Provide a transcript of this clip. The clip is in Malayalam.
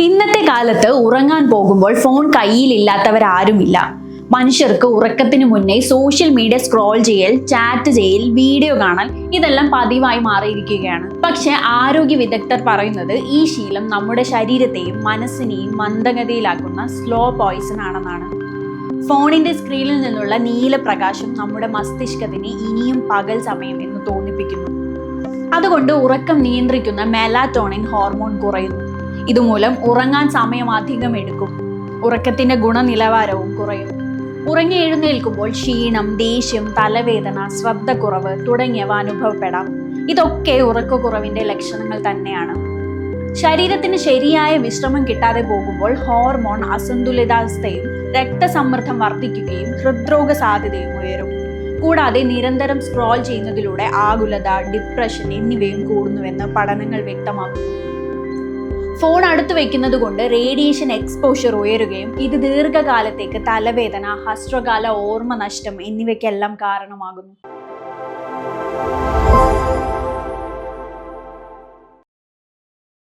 ഇന്നത്തെ കാലത്ത് ഉറങ്ങാൻ പോകുമ്പോൾ ഫോൺ കയ്യിലില്ലാത്തവരാരുമില്ല. മനുഷ്യർക്ക് ഉറക്കത്തിന് മുന്നേ സോഷ്യൽ മീഡിയ സ്ക്രോൾ ചെയ്യൽ ചാറ്റ് ചെയ്യൽ വീഡിയോ കാണൽ ഇതെല്ലാം പതിവായി മാറിയിരിക്കുകയാണ്. പക്ഷേ ആരോഗ്യ വിദഗ്ധർ പറയുന്നത് ഈ ശീലം നമ്മുടെ ശരീരത്തെയും മനസ്സിനെയും മന്ദഗതിയിലാക്കുന്ന സ്ലോ പോയിസൺ ആണെന്നാണ്. ഫോണിന്റെ സ്ക്രീനിൽ നിന്നുള്ള നീലപ്രകാശം നമ്മുടെ മസ്തിഷ്കത്തിന് ഇനിയും പകൽ സമയം എന്ന് തോന്നിപ്പിക്കുന്നു. അതുകൊണ്ട് ഉറക്കം നിയന്ത്രിക്കുന്ന മെലാറ്റോണിൻ ഹോർമോൺ കുറയുന്നു. ഇതുമൂലം ഉറങ്ങാൻ സമയം അധികം എടുക്കും. ഉറക്കത്തിന്റെ ഗുണനിലവാരവും കുറയും. ഉറങ്ങി എഴുന്നേൽക്കുമ്പോൾ ക്ഷീണം ദേഷ്യം തലവേദന ശ്രദ്ധക്കുറവ് തുടങ്ങിയവ അനുഭവപ്പെടാം. ഇതൊക്കെ ഉറക്കക്കുറവിന്റെ ലക്ഷണങ്ങൾ തന്നെയാണ്. ശരീരത്തിന് ശരിയായ വിശ്രമം കിട്ടാതെ പോകുമ്പോൾ ഹോർമോൺ അസന്തുലിതാവസ്ഥയും രക്തസമ്മർദ്ദം വർദ്ധിക്കുകയും ഹൃദ്രോഗ സാധ്യതയും ഉയരും. കൂടാതെ നിരന്തരം സ്ക്രോൾ ചെയ്യുന്നതിലൂടെ ആകുലത ഡിപ്രഷൻ എന്നിവയും കൂടുന്നുവെന്ന് പഠനങ്ങൾ വ്യക്തമാക്കുന്നു. ഫോൺ അടുത്ത് വെക്കുന്നത് കൊണ്ട് റേഡിയേഷൻ എക്സ്പോഷർ ഉയരുകയും ഇത് ദീർഘകാലത്തേക്ക് തലവേദന ഹസ്രകാല ഓർമ്മ നഷ്ടം എന്നിവയ്ക്കെല്ലാം കാരണമാകുന്നു.